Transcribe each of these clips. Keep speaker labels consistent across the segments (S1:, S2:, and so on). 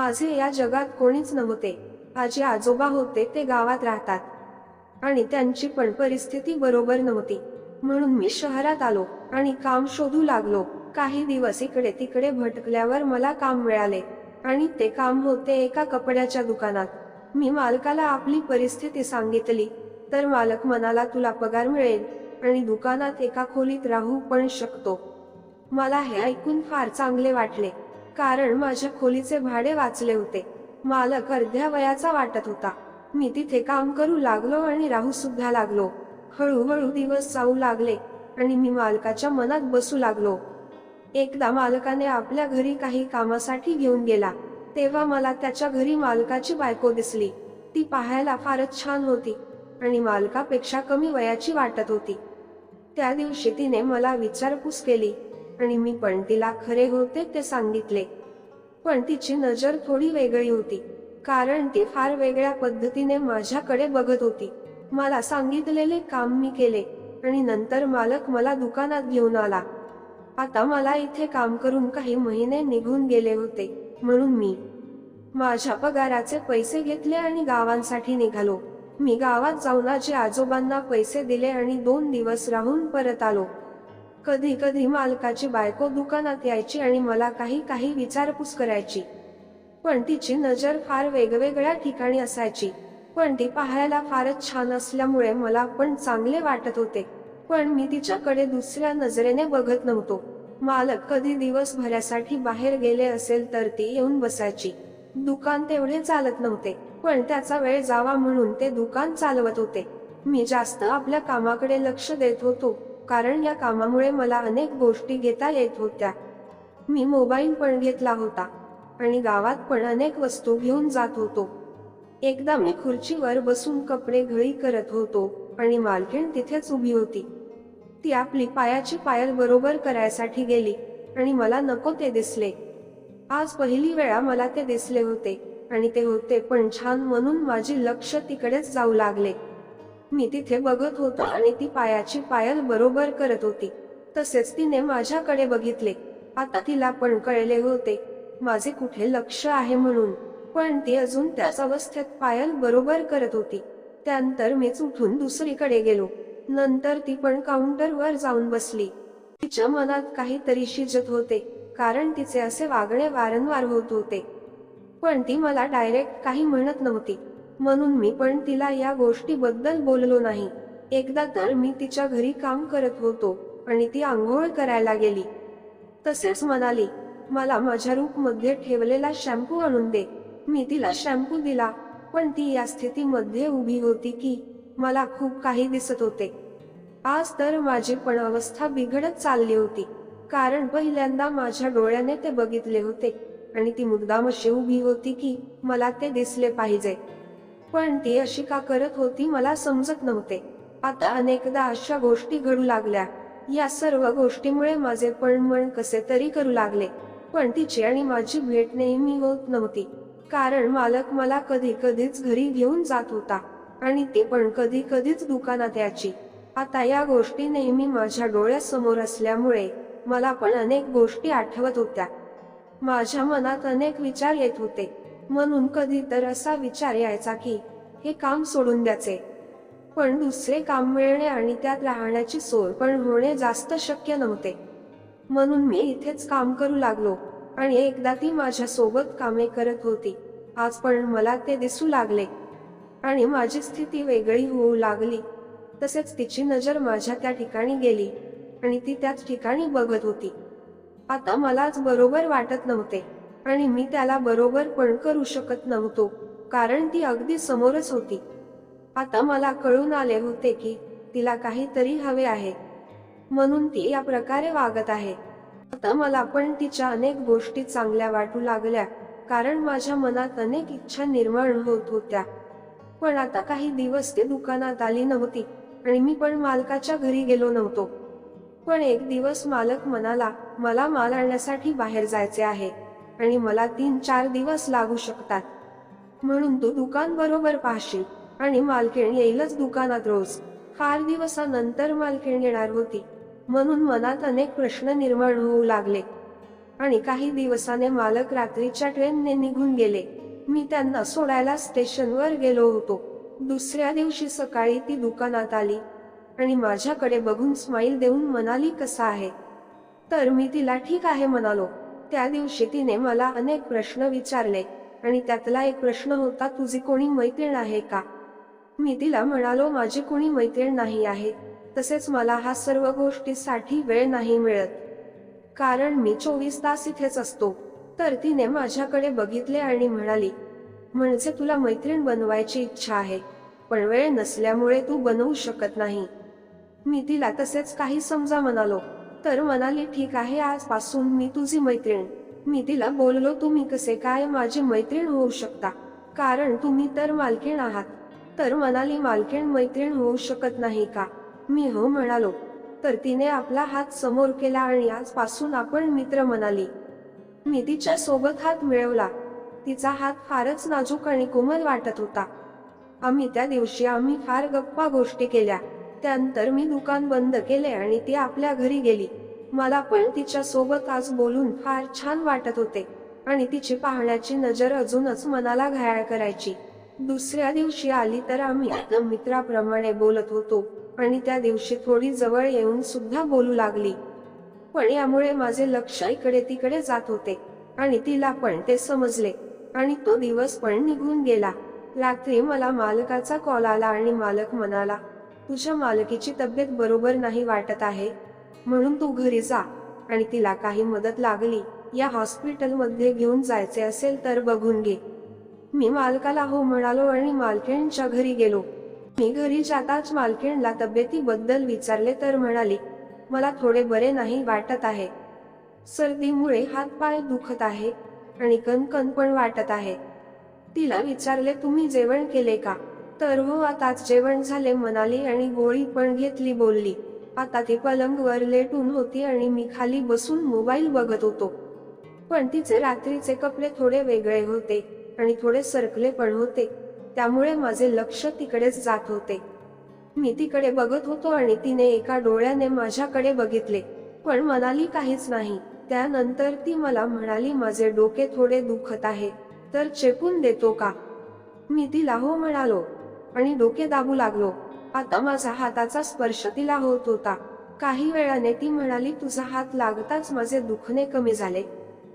S1: माझे या जगात कोणीच नव्हते. आजी आजोबा होते ते गावात राहतात. आणि त्यांची पण परिस्थिती बरोबर नव्हती. म्हणून मी शहरात आलो आणि काम शोधू लागलो. काही दिवस इकडे तिकडे भटकल्यावर मला काम मिळाले. आणि ते काम होते एका कपड्याच्या दुकानात. मी मालकाला आपली परिस्थिती सांगितली. तर मालक म्हणाला तुला पगार मिळेल आणि दुकानात एका खोलीत राहू पण शकतो. मला हे ऐकून फार चांगले वाटले. कारण माझ्या खोलीचे भाडे वाचले होते. मालक अर्ध्या वयाचा वाटत होता. मी तिथे काम करू लागलो आणि राहू सुद्धा लागलो. हळूहळू दिवस जाऊ लागले आणि मी मालकाच्या मनात बसू लागलो. एकदा मालकाने आपल्या घरी काही कामासाठी घेऊन गेला. तेव्हा मला त्याच्या घरी मालकाची बायको दिसली. ती पाहायला फारच छान होती आणि मालकापेक्षा कमी वयाची वाटत होती. त्या दिवशी तिने मला विचारपूस केली आणि मी पण तिला खरे होते ते सांगितले. पण तिची नजर थोडी वेगळी होती कारण ती फार वेगळ्या पद्धतीने माझ्याकडे बघत होती. मला सांगितलेले काम मी केले आणि नंतर मालक मला दुकानात घेऊन आला. आता मला इथे काम करून काही महिने निघून गेले होते म्हणून मी माझ्या पगाराचे पैसे घेतले आणि गावांसाठी निघालो. मी गावात जाऊन आजी आजोबांना पैसे दिले आणि दोन दिवस राहून परत आलो. कधी कधी मालकाची बायको दुकानात यायची आणि मला काही काही विचारपूस करायची. पण तिची नजर फार वेगवेगळ्या ठिकाणी असायची. पण ती पाहायला फारच छान असल्यामुळे मला पण चांगले वाटत होते. पण मी तिच्याकडे दुसऱ्या नजरेने बघत नव्हतो. मालक कधी दिवसभरासाठी बाहेर गेले असेल तर ती येऊन बसायची. दुकान तेवढे चालत नव्हते. पण त्याचा वेळ जावा म्हणून ते दुकान चालवत होते. मी जास्त आपल्या कामाकडे लक्ष देत होतो. कारण या कामामुळे मला अनेक गोष्टी घेता येत होत्या. मी मोबाईल पण घेतला होता आणि गावात पण अनेक वस्तू घेऊन जात होतो. एकदा मी खुर्चीवर बसून कपडे घळी करत होतो आणि मालकीण तिथेच उभी होती. ती आपली पायाची पायल बरोबर करायसाठी गेली आणि मला नको ते दिसले. आज पहिली वेळा मला ते दिसले होते आणि ते होते पण छान म्हणून माझे लक्ष तिकडेच जाऊ लागले. मी तिथे बघत होतो आणि ती पायाची पायल बरोबर करत होती. तसेच तिने माझ्याकडे बघितले. आता तिला पण कळले होते. माझे कुठे लक्ष आहे म्हणून. पण ती अजून त्याच अवस्थेत पायल बरोबर करत होती. त्यानंतर मीच उठून दुसरीकडे गेलो. नंतर ती पण काउंटरवर जाऊन बसली. तिच्या मनात काहीतरी शिजत होते कारण तिचे असे वागणे वारंवार होत होते. पण ती मला डायरेक्ट काही म्हणत नव्हती. म्हणून मी पण तिला या गोष्टीबद्दल बोललो नाही. एकदा तर मी तिच्या घरी काम करत होतो आणि ती आंघोळ करायला गेली. तसेच म्हणाली मला माझ्या रूपमध्ये ठेवलेला शॅम्पू आणून दे. मी तिला शॅम्पू दिला पण ती या स्थितीमध्ये उभी होती की मला खूप काही दिसत होते. आज तर माझी पण अवस्था बिघडत चालली होती कारण पहिल्यांदा माझ्या डोळ्याने ते बघितले होते आणि ती मुद्दाम अशी उभी होती की मला ते दिसले पाहिजे. पण ती अशी का करत होती मला समजत नव्हते. आता अनेकदा अशा गोष्टी घडू लागल्या. या सर्व गोष्टीमुळे माझे पण मन कसे तरी करू लागले. पण तिची आणि माझी भेट नेहमी होत नव्हती. कारण मालक मला कधी कधीच घरी घेऊन जात होता. आणि ते पण कधी कधीच दुकानात यायची. आता या गोष्टी नेहमी माझ्या डोळ्यासमोर असल्यामुळे मला पण अनेक गोष्टी आठवत होत्या. माझ्या मनात अनेक विचार येत होते. म्हणून कधी तर असा विचार यायचा की हे काम सोडून द्यायचे. पण दुसरे काम मिळणे आणि त्यात राहण्याची सोय पण होणे जास्त शक्य नव्हते. म्हणून मी इथेच काम करू लागलो आणि एकदा ती माझ्या सोबत कामे करत होती. आज पण मला ते दिसू लागले. आणि माझी स्थिती वेगळी होऊ लागली. तसेच तिची नजर माझ्या त्या ठिकाणी गेली आणि ती त्याच ठिकाणी बघत होती. आता मलाच बरोबर वाटत नव्हते. आणि मी त्याला बरोबर पण करू शकत नव्हतो कारण ती अगदी समोरच होती. आता मला कळून आले होते की तिला काहीतरी हवे आहे. म्हणून ती या प्रकारे वागत आहे. आता मला पण तिच्या अनेक गोष्टी चांगल्या वाटू लागल्या कारण माझ्या मनात अनेक इच्छा निर्माण होत होत्या. पण आता काही दिवस ते दुकानात आली नव्हती आणि मी पण मालकाच्या घरी गेलो नव्हतो. पण एक दिवस मालक म्हणाला मला माल आणण्यासाठी बाहेर जायचे आहे. आणि मला तीन चार दिवस लागू शकतात. म्हणून तू दुकान बरोबर पाहशील. आणि मालकीण येईलच दुकानात रोज. फार दिवसानंतर मालकीण येणार होती. म्हणून मनात अनेक प्रश्न निर्माण होऊ लागले. आणि काही दिवसाने मालक रात्रीच्या ट्रेनने निघून गेले. मी त्यांना सोडायला स्टेशनवर गेलो होतो. दुसऱ्या दिवशी सकाळी ती दुकानात आली. आणि माझ्याकडे बघून स्माईल देऊन म्हणाली कसा आहे? तर मी तिला ठीक आहे म्हणालो. त्या दिवशी तिने मला अनेक प्रश्न विचारले आणि त्यातला एक प्रश्न होता तुझी कोणी मैत्रीण आहे का? मी तिला म्हणालो माझी कोणी मैत्रीण नाही आहे. तसेच मला हा सर्व गोष्टीसाठी वेळ नाही मिळत. कारण मी चोवीस तास इथेच असतो. तर तिने माझ्याकडे बघितले आणि म्हणाली म्हणजे तुला मैत्रीण बनवायची इच्छा आहे पण वेळ नसल्यामुळे तू बनवू शकत नाही. मी तिला तसेच काही समजा म्हणालो तर म्हणाली ठीक आहे आजपासून मी तुझी मैत्रीण. मी तिला बोललो तुम्ही कसे काय माझी मैत्रीण होऊ शकता? कारण तुम्ही तर मालकीण आहात. तर म्हणाली मालकीण मैत्रीण होऊ शकत नाही का? मी हो म्हणालो. तर तिने आपला हात समोर केला आणि आजपासून आपण मित्र म्हणाली. मी तिच्या सोबत हात मिळवला. तिचा हात फारच नाजूक आणि कोमल वाटत होता. आम्ही त्या दिवशी आम्ही फार गप्पा गोष्टी केल्या. त्यानंतर मी दुकान बंद केले आणि ती आपल्या घरी गेली. मला पण तिच्या सोबत आज बोलून फार छान वाटत होते आणि तिची पाहण्याची नजर अजूनच मनाला घायाळ करायची. दुसऱ्या दिवशी आली तर आम्ही मित्राप्रमाणे बोलत होतो आणि त्या दिवशी थोडी जवळ येऊन सुद्धा बोलू लागली. पण यामुळे माझे लक्ष इकडे तिकडे जात होते आणि तिला पण ते समजले आणि तो दिवस पण निघून गेला. रात्री मला मालकाचा कॉल आला आणि मालक म्हणाला तुझ्या मालकीची तब्येत बरोबर नाही वाटत आहे म्हणून तू घरी जा आणि तिला काही मदत लागली या हॉस्पिटलमध्ये घेऊन जायचे असेल तर बघून घे. मी मालकाला हो म्हणालो आणि मालकीणच्या घरी गेलो. मी घरी जाताच मालकीणला तब्येतीबद्दल विचारले तर म्हणाली मला थोडे बरे नाही वाटत आहे. सर्दीमुळे हातपाय दुखत आहे आणि कणकण पण वाटत आहे. तिला विचारले तुम्ही जेवण केले का? तर हो आताच जेवण झाले म्हणाली आणि गोळी पण घेतली बोलली. आता ती पलंगवर लेटून होती आणि मी खाली बसून मोबाईल बघत होतो. पण तिचे रात्रीचे कपडे थोडे वेगळे होते आणि थोडे सरकले पण होते. त्यामुळे माझे लक्ष तिकडेच जात होते. मी तिकडे बघत होतो आणि तिने एका डोळ्याने माझ्याकडे बघितले. पण म्हणाली काहीच नाही. त्यानंतर ती मला म्हणाली माझे डोके थोडे दुखत आहे. तर चेपून देतो का? मी तिला हो म्हणालो. आणि डोके दाबू लागलो. आता माझा हाताचा स्पर्श तिला होत होता. काही वेळाने ती म्हणाली तुझा हात लागताच माझे दुखणे कमी झाले.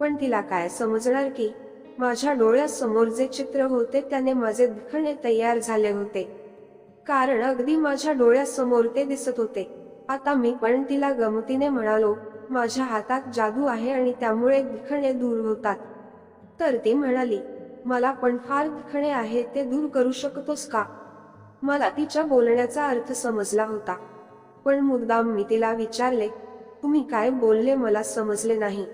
S1: पण तिला काय समजणार की माझ्या डोळ्यासमोर जे चित्र होते त्याने माझे दुखणे तयार झाले होते. कारण अगदी माझ्या डोळ्यासमोर ते दिसत होते. आता मी पण तिला गमतीने म्हणालो माझ्या हातात जादू आहे आणि त्यामुळे दुखणे दूर होतात. तर ती म्हणाली मला पण फार दुखणे आहे ते दूर करू शकतोस का? मला तिच्या बोलण्याचा अर्थ समजला होता. पण मुद्दाम मी तिला विचारले तुम्ही काय बोलले मला समजले नाही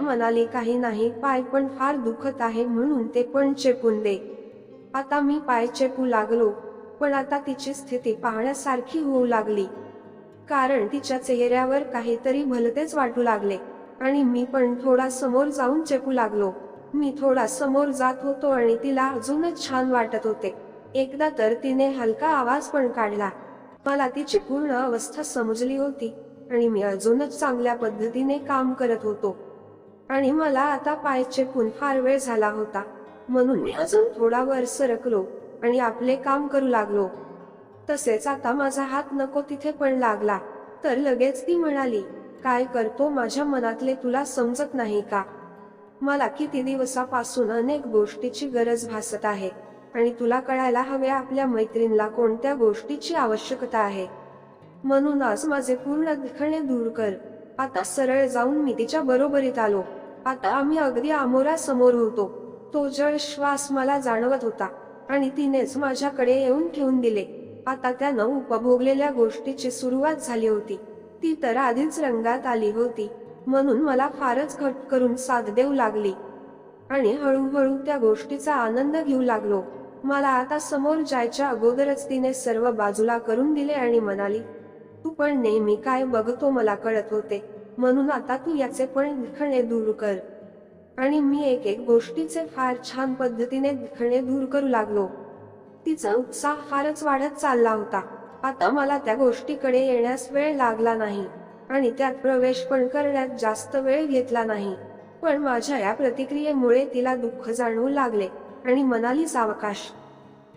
S1: म्हणाले काही नाही पाय पण फार दुखत आहे म्हणून ते पण चेपून दे. आता मी पाय चेपू लागलो पण आता तिची स्थिती पाहण्यासारखी होऊ लागली. कारण तिच्या चेहऱ्यावर काहीतरी भलतेच वाटू लागले आणि मी पण थोडा समोर जाऊन चेपू लागलो. मी थोडा समोर जात होतो आणि तिला अजूनच छान वाटत होते. एकदा तर तिने हलका आवाज पण काढला. मला तिची पूर्ण अवस्था समजली होती आणि मी अजूनच चांगल्या पद्धतीने काम करत होतो. आणि मला आता पाय चेपून फार वेळ झाला होता म्हणून मी अजून थोडा वर सरकलो आणि आपले काम करू लागलो. तसेच आता माझा हात नको तिथे पण लागला. तर लगेच ती म्हणाली काय करतो? माझ्या मनातले तुला समजत नाही का? मला किती दिवसापासून अनेक गोष्टीची गरज भासत आहे. आणि तुला कळायला हवे आपल्या मैत्रीणला कोणत्या गोष्टीची आवश्यकता आहे? म्हणून आज माझे पूर्ण दिखणे दूर कर. आता सरळ जाऊन मी तिच्या बरोबरीत आलो. आता आम्ही अगदी आमोरा समोर होतो. तो जळ श्वास मला जाणवत होता. आणि तिनेच माझ्याकडे येऊन ठेवून दिले. आता त्यानं उपभोगलेल्या गोष्टीची सुरुवात झाली होती. ती तर आधीच रंगात आली होती. म्हणून मला फारच घट करून साथ देऊ लागली. आणि हळूहळू त्या गोष्टीचा आनंद घेऊ लागलो. मला आता समोर जायच्या अगोदरच तिने सर्व बाजूला करून दिले आणि म्हणाली तू पण नेहमी काय बघतो मला कळत होते. म्हणून आता तू याचे पण लिखणे दूर कर. आणि मी एक एक गोष्टीचे फार छान पद्धतीने लिखणे दूर करू लागलो. तिचा उत्साह फारच वाढत चालला होता. आता मला त्या गोष्टीकडे येण्यास वेळ लागला नाही. आणि त्यात प्रवेश पण करण्यात जास्त वेळ घेतला नाही. पण माझ्या या प्रतिक्रियेमुळे तिला दुःख जाणवू लागले आणि मनाली सावकाश.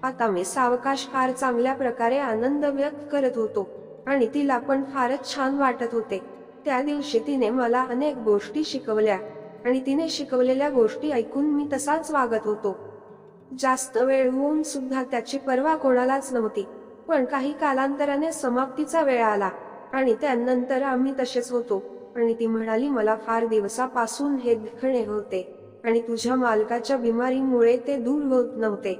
S1: आता मी सावकाश फार चांगल्या प्रकारे आनंद व्यक्त करत होतो आणि तिला पण फारच छान वाटत होते. त्या दिवशी तिने मला अनेक गोष्टी शिकवल्या आणि तिने शिकवलेल्या गोष्टी ऐकून मी तसाच वागत होतो. जास्त वेळ होऊन सुद्धा त्याची पर्वा कोणालाच नव्हती पण काही कालांतराने समाप्तीचा वेळ आला. आणि त्यानंतर आम्ही तसेच होतो. आणि ती म्हणाली मला फार दिवसापासून हे दुखणे होते आणि तुझ्या मालकाच्या बिमारीमुळे ते दूर होत नव्हते.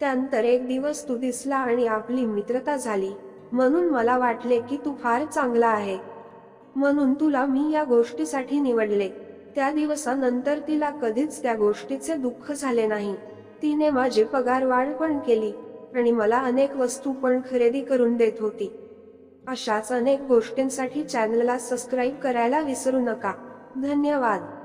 S1: त्यानंतर एक दिवस तू दिसला आणि आपली मित्रता झाली. म्हणून मला वाटले की तू फार चांगला आहे. म्हणून तुला मी या गोष्टीसाठी निवडले. त्या दिवसानंतर तिला कधीच त्या गोष्टीचे दुःख झाले नाही. तिने माझी पगार वाढ पण केली आणि मला अनेक वस्तू पण खरेदी करून देत होती. अशाच अनेक गोष्टींसाठी चॅनलला सबस्क्राईब करायला विसरू नका. धन्यवाद.